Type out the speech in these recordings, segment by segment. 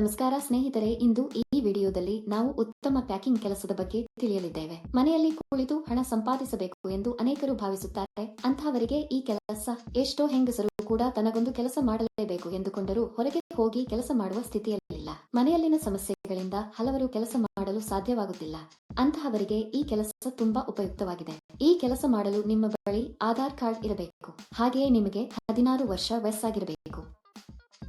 ನಮಸ್ಕಾರ ಸ್ನೇಹಿತರೆ, ಇಂದು ಈ ವಿಡಿಯೋದಲ್ಲಿ ನಾವು ಉತ್ತಮ ಪ್ಯಾಕಿಂಗ್ ಕೆಲಸದ ಬಗ್ಗೆ ತಿಳಿಯಲಿದ್ದೇವೆ. ಮನೆಯಲ್ಲಿ ಕುಳಿತು ಹಣ ಸಂಪಾದಿಸಬೇಕು ಎಂದು ಅನೇಕರು ಭಾವಿಸುತ್ತಾರೆ. ಅಂತಹವರಿಗೆ ಈ ಕೆಲಸ ಎಷ್ಟೋ ಹೆಂಗಸರು ಕೂಡ ತನಗೊಂದು ಕೆಲಸ ಮಾಡಲೇಬೇಕು ಎಂದುಕೊಂಡರೂ ಹೊರಗೆ ಹೋಗಿ ಕೆಲಸ ಮಾಡುವ ಸ್ಥಿತಿಯಲ್ಲಿಲ್ಲ. ಮನೆಯಲ್ಲಿನ ಸಮಸ್ಯೆಗಳಿಂದ ಹಲವರು ಕೆಲಸ ಮಾಡಲು ಸಾಧ್ಯವಾಗುತ್ತಿಲ್ಲ. ಅಂತಹವರಿಗೆ ಈ ಕೆಲಸ ತುಂಬಾ ಉಪಯುಕ್ತವಾಗಿದೆ. ಈ ಕೆಲಸ ಮಾಡಲು ನಿಮ್ಮ ಬಳಿ ಆಧಾರ್ ಕಾರ್ಡ್ ಇರಬೇಕು. ಹಾಗೆಯೇ ನಿಮಗೆ ಹದಿನಾರು ವರ್ಷ ವಯಸ್ಸಾಗಿರಬೇಕು.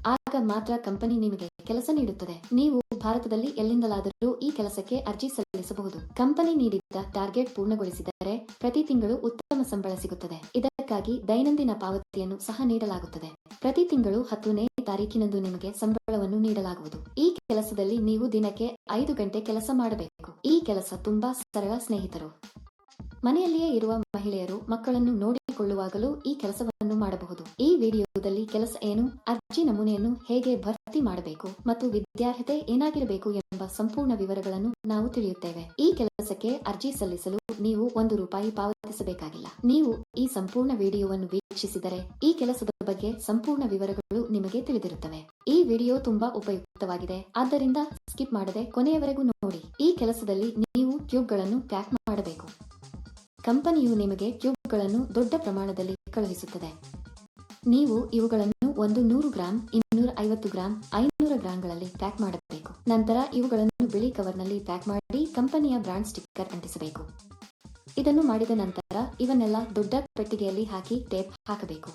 ಆಗ ಮಾತ್ರ ಕಂಪನಿ ನಿಮಗೆ ಕೆಲಸ ನೀಡುತ್ತದೆ. ನೀವು ಭಾರತದಲ್ಲಿ ಎಲ್ಲಿಂದಲಾದರೂ ಈ ಕೆಲಸಕ್ಕೆ ಅರ್ಜಿ ಸಲ್ಲಿಸಬಹುದು. ಕಂಪನಿ ನೀಡಿದ್ದ ಟಾರ್ಗೆಟ್ ಪೂರ್ಣಗೊಳಿಸಿದರೆ ಪ್ರತಿ ತಿಂಗಳು ಉತ್ತಮ ಸಂಬಳ ಸಿಗುತ್ತದೆ. ಇದಕ್ಕಾಗಿ ದೈನಂದಿನ ಪಾವತಿಯನ್ನು ಸಹ ನೀಡಲಾಗುತ್ತದೆ. ಪ್ರತಿ ತಿಂಗಳು ಹತ್ತನೇ ತಾರೀಕಿನಂದು ನಿಮಗೆ ಸಂಬಳವನ್ನು ನೀಡಲಾಗುವುದು. ಈ ಕೆಲಸದಲ್ಲಿ ನೀವು ದಿನಕ್ಕೆ ಐದು ಗಂಟೆ ಕೆಲಸ ಮಾಡಬೇಕು. ಈ ಕೆಲಸ ತುಂಬಾ ಸರಳ ಸ್ನೇಹಿತರು. ಮನೆಯಲ್ಲಿಯೇ ಇರುವ ಮಹಿಳೆಯರು ಮಕ್ಕಳನ್ನು ನೋಡಿಕೊಳ್ಳುವಾಗಲೂ ಈ ಕೆಲಸವನ್ನು ಮಾಡಬಹುದು. ಈ ವಿಡಿಯೋದಲ್ಲಿ ಕೆಲಸ ಏನು, ಅರ್ಜಿ ನಮೂನೆಯನ್ನು ಹೇಗೆ ಭರ್ತಿ ಮಾಡಬೇಕು ಮತ್ತು ವಿದ್ಯಾರ್ಹತೆ ಏನಾಗಿರಬೇಕು ಎಂಬ ಸಂಪೂರ್ಣ ವಿವರಗಳನ್ನು ನಾವು ತಿಳಿಯುತ್ತೇವೆ. ಈ ಕೆಲಸಕ್ಕೆ ಅರ್ಜಿ ಸಲ್ಲಿಸಲು ನೀವು ಒಂದು ರೂಪಾಯಿ ಪಾವತಿಸಬೇಕಾಗಿಲ್ಲ. ನೀವು ಈ ಸಂಪೂರ್ಣ ವಿಡಿಯೋವನ್ನು ವೀಕ್ಷಿಸಿದರೆ ಈ ಕೆಲಸದ ಬಗ್ಗೆ ಸಂಪೂರ್ಣ ವಿವರಗಳು ನಿಮಗೆ ತಿಳಿದಿರುತ್ತವೆ. ಈ ವಿಡಿಯೋ ತುಂಬಾ ಉಪಯುಕ್ತವಾಗಿದೆ. ಆದ್ದರಿಂದ ಸ್ಕಿಪ್ ಮಾಡದೆ ಕೊನೆಯವರೆಗೂ ನೋಡಿ. ಈ ಕೆಲಸದಲ್ಲಿ ನೀವು ಟ್ಯೂಬ್ಗಳನ್ನು ಪ್ಯಾಕ್ ಮಾಡಬೇಕು. ಕಂಪನಿಯು ನಿಮಗೆ ಟ್ಯೂಬ್ಗಳನ್ನು ದೊಡ್ಡ ಪ್ರಮಾಣದಲ್ಲಿ ಕಳುಹಿಸುತ್ತದೆ. ನೀವು ಇವುಗಳನ್ನು ಒಂದು ನೂರು ಗ್ರಾಂ ಇನ್ನೂರ ಐವತ್ತು ಗ್ರಾಂ, ಐನೂರ ಗ್ರಾಂಗಳಲ್ಲಿ ಪ್ಯಾಕ್ ಮಾಡಬೇಕು. ನಂತರ ಇವುಗಳನ್ನು ಬಿಳಿ ಕವರ್ನಲ್ಲಿ ಪ್ಯಾಕ್ ಮಾಡಿ ಕಂಪನಿಯ ಬ್ರಾಂಡ್ ಸ್ಟಿಕ್ಕರ್ ಅಂಟಿಸಬೇಕು. ಇದನ್ನು ಮಾಡಿದ ನಂತರ ಇವನ್ನೆಲ್ಲ ದೊಡ್ಡ ಪೆಟ್ಟಿಗೆಯಲ್ಲಿ ಹಾಕಿ ಟೇಪ್ ಹಾಕಬೇಕು.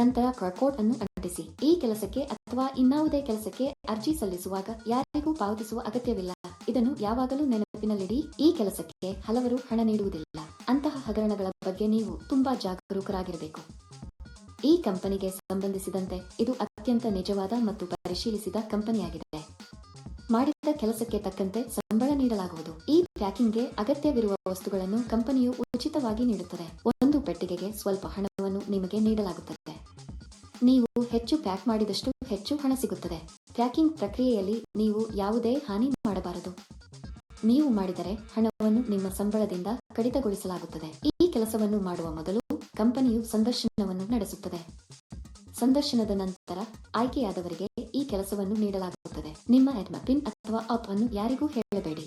ನಂತರ ಕಾರ್ಕೋಟ್ ಅನ್ನು ಅಂಟಿಸಿ. ಈ ಕೆಲಸಕ್ಕೆ ಅಥವಾ ಇನ್ನಾವುದೇ ಕೆಲಸಕ್ಕೆ ಅರ್ಜಿ ಸಲ್ಲಿಸುವಾಗ ಯಾರಿಗೂ ಪಾವತಿಸುವ ಅಗತ್ಯವಿಲ್ಲ. ಇದನ್ನು ಯಾವಾಗಲೂ ನೆನಪಿನಲ್ಲಿಡಿ, ಈ ಕೆಲಸಕ್ಕೆ ಹಲವರು ಹಣ ನೀಡುವುದಿಲ್ಲ. ಅಂತಹ ಹಗರಣಗಳ ಬಗ್ಗೆ ನೀವು ತುಂಬಾ ಜಾಗರೂಕರಾಗಿರಬೇಕು. ಈ ಕಂಪನಿಗೆ ಸಂಬಂಧಿಸಿದಂತೆ ಇದು ಅತ್ಯಂತ ನಿಜವಾದ ಮತ್ತು ಪರಿಶೀಲಿಸಿದ ಕಂಪನಿಯಾಗಿದೆ. ಮಾಡಿದ ಕೆಲಸಕ್ಕೆ ತಕ್ಕಂತೆ ಸಂಬಳ ನೀಡಲಾಗುವುದು. ಈ ಪ್ಯಾಕಿಂಗ್ಗೆ ಅಗತ್ಯವಿರುವ ವಸ್ತುಗಳನ್ನು ಕಂಪನಿಯು ಉಚಿತವಾಗಿ ನೀಡುತ್ತದೆ. ಒಂದು ಪೆಟ್ಟಿಗೆಗೆ ಸ್ವಲ್ಪ ಹಣವನ್ನು ನಿಮಗೆ ನೀಡಲಾಗುತ್ತದೆ. ನೀವು ಹೆಚ್ಚು ಪ್ಯಾಕ್ ಮಾಡಿದಷ್ಟು ಹೆಚ್ಚು ಹಣ ಸಿಗುತ್ತದೆ. ಪ್ಯಾಕಿಂಗ್ ಪ್ರಕ್ರಿಯೆಯಲ್ಲಿ ನೀವು ಯಾವುದೇ ಹಾನಿ ಮಾಡಬಾರದು. ನೀವು ಮಾಡಿದರೆ ಹಣವನ್ನು ನಿಮ್ಮ ಸಂಬಳದಿಂದ ಕಡಿತಗೊಳಿಸಲಾಗುತ್ತದೆ. ಈ ಕೆಲಸವನ್ನು ಮಾಡುವ ಮೊದಲು ಕಂಪನಿಯು ಸಂದರ್ಶನವನ್ನು ನಡೆಸುತ್ತದೆ. ಸಂದರ್ಶನದ ನಂತರ ಆಯ್ಕೆಯಾದವರಿಗೆ ಈ ಕೆಲಸವನ್ನು ನೀಡಲಾಗುತ್ತದೆ. ನಿಮ್ಮ ಎಡ್ಮ ಪಿನ್ ಅಥವಾ ಅಪ್ ಅನ್ನು ಯಾರಿಗೂ ಹೇಳಬೇಡಿ.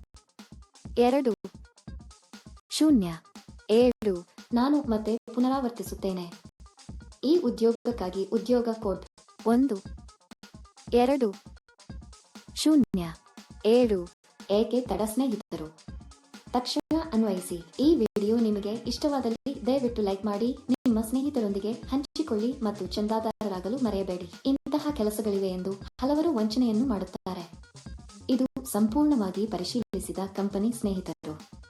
ಎರಡು. ಶೂನ್ಯ. ಏಳು. ನಾನು ಮತ್ತೆ ಪುನರಾವರ್ತಿಸುತ್ತೇನೆ. ಈ ಉದ್ಯೋಗಕ್ಕಾಗಿ ಉದ್ಯೋಗ ಕೋಡ್ ಒಂದು. ಎರಡು. ಶೂನ್ಯ. ಏಳು. ಏಕೆ ತಡ ಸ್ನೇಹಿತರು? ತಕ್ಷಣ ಅನ್ವಯಿಸಿ. ಈ ವಿಡಿಯೋ ನಿಮಗೆ ಇಷ್ಟವಾದಲ್ಲಿ ದಯವಿಟ್ಟು ಲೈಕ್ ಮಾಡಿ, ನಿಮ್ಮ ಸ್ನೇಹಿತರೊಂದಿಗೆ ಹಂಚಿಕೊಳ್ಳಿ ಮತ್ತು ಚಂದಾದಾರರಾಗಲು ಮರೆಯಬೇಡಿ. ಇಂತಹ ಕೆಲಸಗಳಿವೆ ಎಂದು ಹಲವರು ವಂಚನೆಯನ್ನು ಮಾಡುತ್ತಾರೆ. ಇದು ಸಂಪೂರ್ಣವಾಗಿ ಪರಿಶೀಲಿಸಿದ ಕಂಪನಿ ಸ್ನೇಹಿತರು.